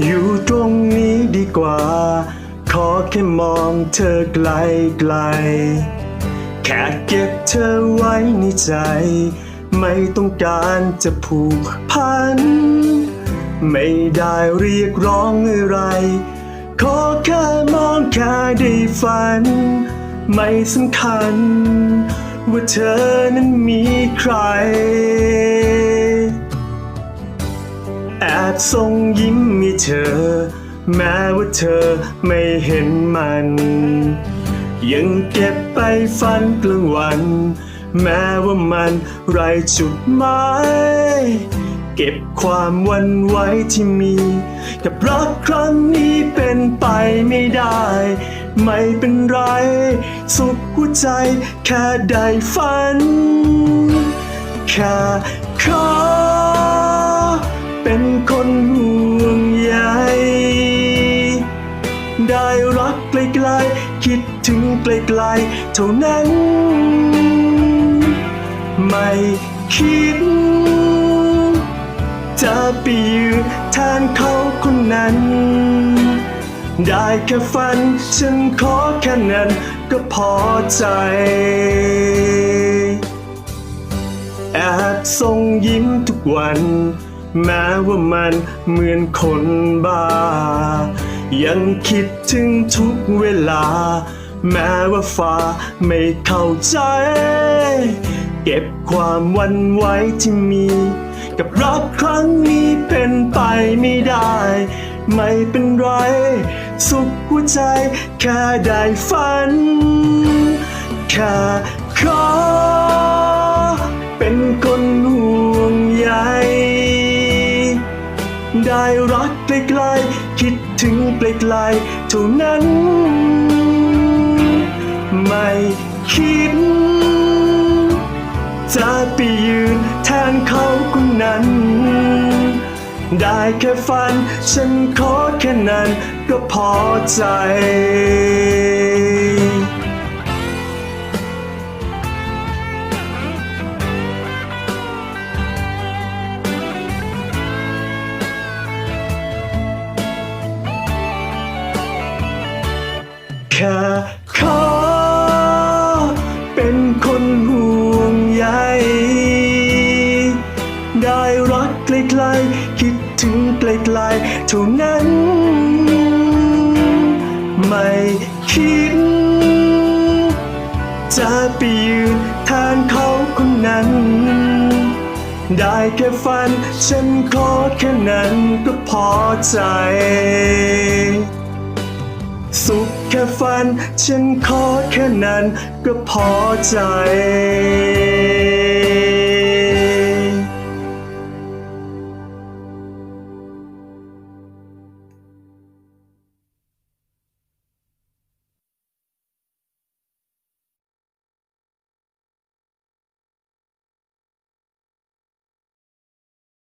อยู่ตรงนี้ดีกว่า ขอแค่มองเธอไกลไกล แค่เก็บเธอไว้ในใจ ไม่ต้องการจะผูกพัน ไม่ได้เรียกร้องอะไร ขอแค่มองแค่ได้ฝัน ไม่สำคัญ ว่าเธอนั้นมีใคร แอบส่งยิ้มมีเธอ แม้ว่าเธอไม่เห็นมัน ยังเก็บไปฝันกลางวัน แม้ว่ามันไรจุดหมายเก็บความวันไว้ที่มี กับรักครั้งนี้เป็นไปไม่ได้ ไม่เป็นไร สุขหัวใจแค่ได้ฝัน แค่ขอ ถึงไกลๆเท่านั้น ไม่คิด จะไปยืนแทนเขาคนนั้น ได้แค่ฝันฉันขอแค่นั้นก็พอใจแอบส่งยิ้มทุกวัน แม้ว่ามันเหมือนคนบ้า ยังคิดถึงทุกเวลา แม้ว่าฟ้าไม่เข้าใจ เก็บความวันไว้ที่มี กับรักครั้งนี้เป็นไปไม่ได้ ไม่เป็นไร สุขหัวใจ แค่ได้ฝัน แค่ขอเป็นคนห่วงใยได้รักไกลๆคิดถึงไกลๆเท่านั้น ไม่คิด จะไปยืนแทนเขาคนนั้น ได้แค่ฝัน ฉันขอแค่นั้นก็พอใจแค่ขอ คิดถึงไกลๆเท่านั้น ไม่คิด จะไปยืนแทนเขาคนนั้น ได้แค่ฝัน ฉันขอแค่นั้นก็พอใจ สุขแค่ฝัน ฉันขอแค่นั้นก็พอใจ